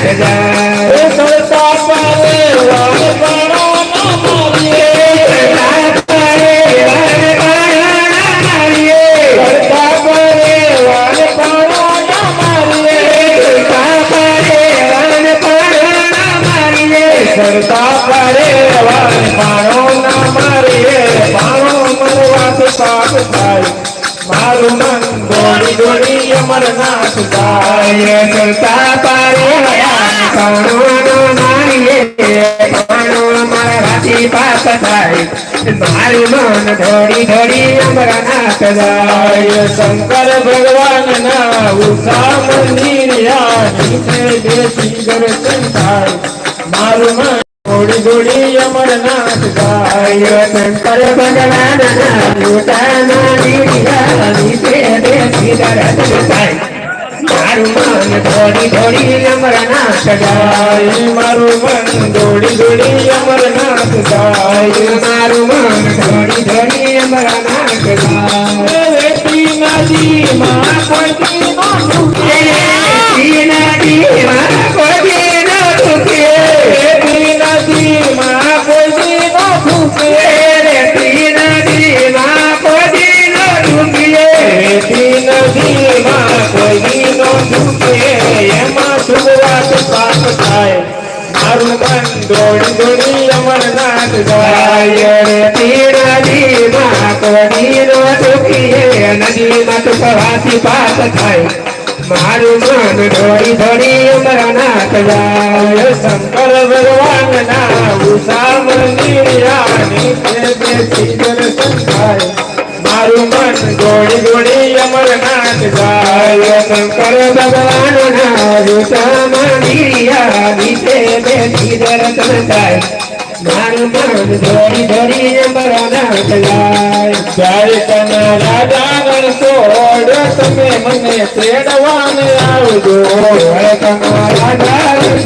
Yeah. Amarnath ગાય કરતા પારે. મારું મન ધોડી ધોડી અમરનાથ ગાય શંકર ભગવાનના ઉષા દેશી દર્શન થાય મારું દોડી દોડી અમરનાથ ગાય. શંકર ભગવાનના પોતાના લીલિયાની તે દેશી દર્શન થાય. મારું મન ધોડી ધોડી અમરનાથ જાય મારું મન દોડી દોડી અમરનાથ ગાય. મારું મન અમરનાથ જાય મારું મન દોડી દોડી અમરનાથ જાય. મારું મન ધોડી ધોડી અમરનાથ શંકર ભગવાનના ઉષા મંદિરાની તે દેશી દર્શન થાય મારું મન દોડી દોડી અમરનાથ જાય શંકર ભગવાનના રૂષામાં ગિરિયા વિશે બેસી દર્શન થાય મારું મન ધોડી ધોડી અમરનાથ જાય જય કના રાજા સોડ તમે મને તેડવાને આવજો જય કમલા દાસ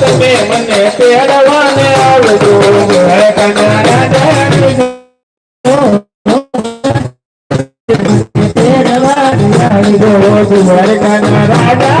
તમે મને તેડવાને આવજો દ્વારકાના રાજા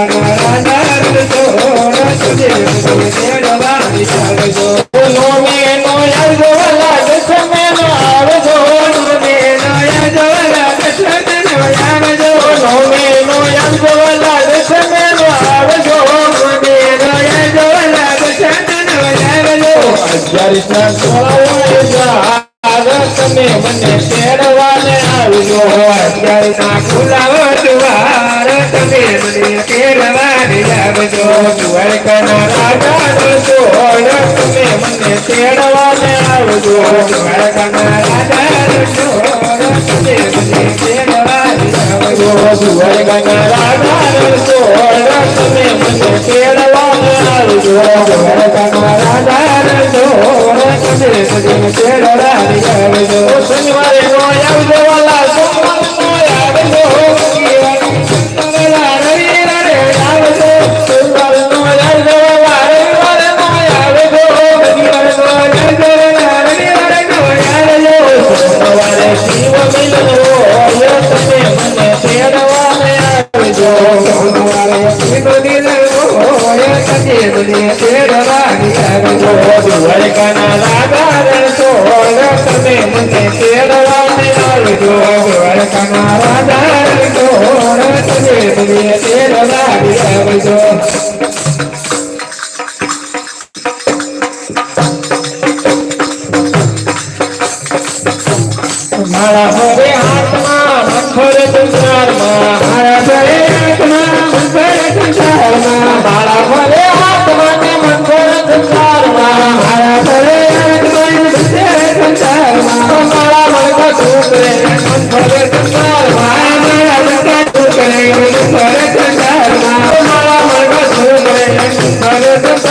રણછોડ તમે મને તેડવાને આવજો નોમે નો ખુલાવો. તમે મને તેડવા આવજો દ્વારકાના રાજાનો સોળ તમે મને તેડવા આવજો દ્વારકાના રાજાનો સોળ તમે મને તેડવા આવજો દ્વારકાના રાજાનો સોળ તમે મને તેડવા આવજો દ્વારકાના રાજાનો સોળ તમે મને તેડવા આવજો શનિવારે Gracias.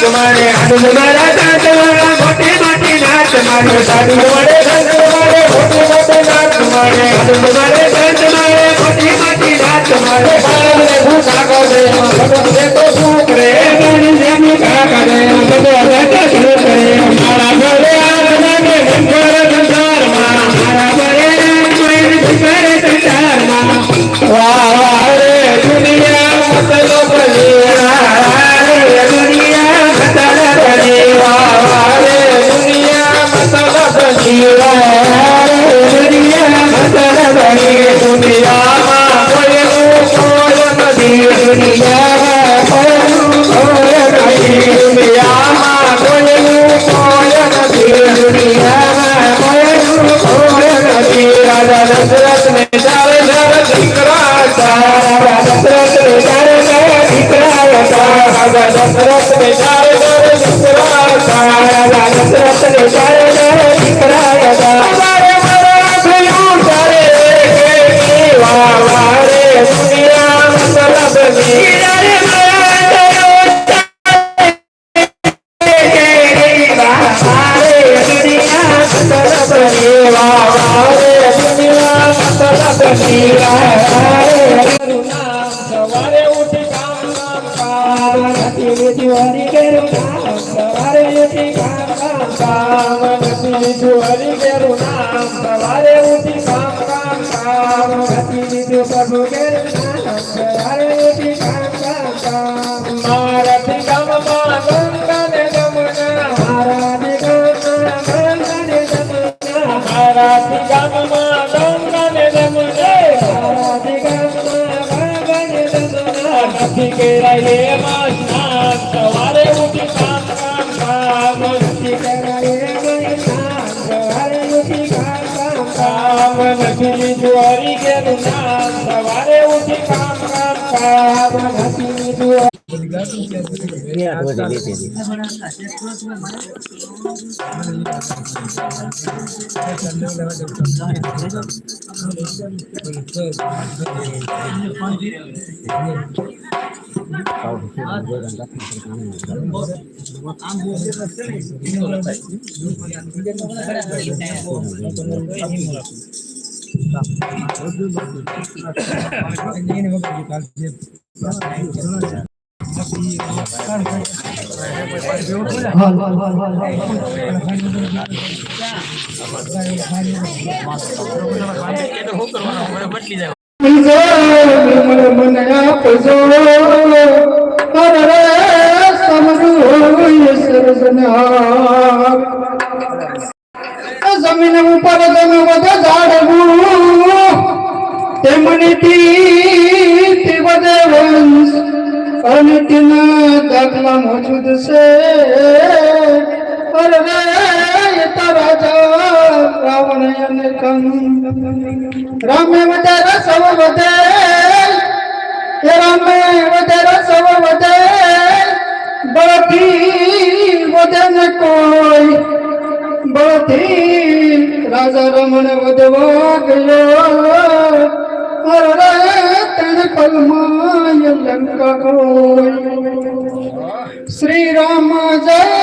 તમારે હાથ મારા દાંત મારા મોટી મોટી નાચ મારે સાધુ તમારે દાંત મારે મોટી મોટી નાચ મારે હાથ મારે દાંત મારે મોટી મોટી નાચ મારે બાળક ને હું કાકો દે ભગવાન દે તો શું કરે મન જેમ કાકા દે ભગવાન દે તો શું કરે વાહ વાહ રે દુનિયા મેરું નામ સવારે ઉઠી કામ કામ કામ ગતિ પ્રભુ કે Terima kasih જમીન ઉપર તમે બધે ઝાડવું তেমনি বংশ অনেক না দেখলাম হজুদ সে তারা যা রাবণ রামে বদেরা সব বদে রামে বদেরা সব বদে, বড়ি বদে না কই। বড়ি রাজা রমণ বদে ভাগলো શ્રી રામ જય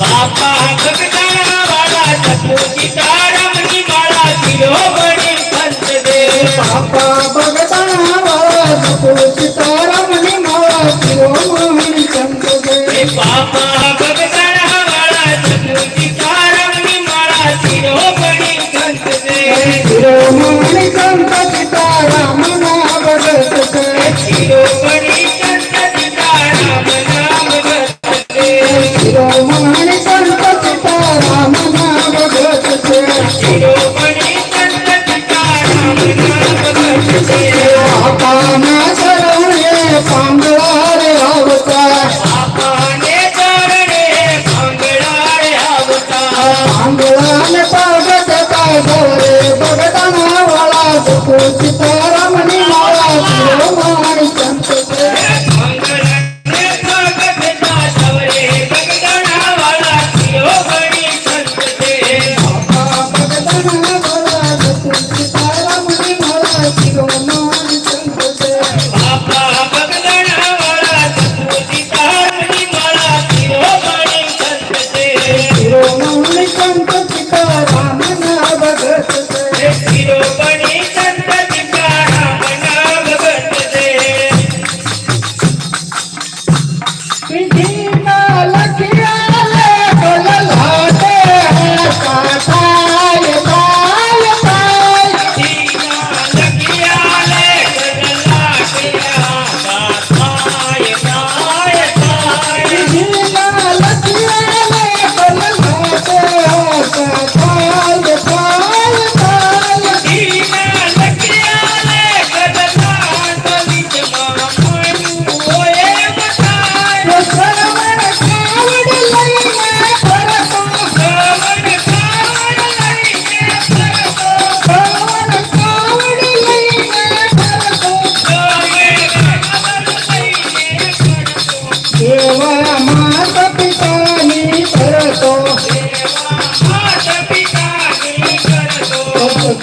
बापा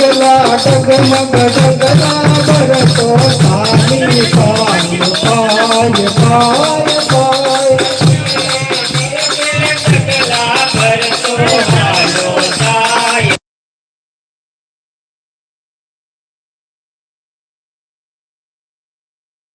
Oh, my God.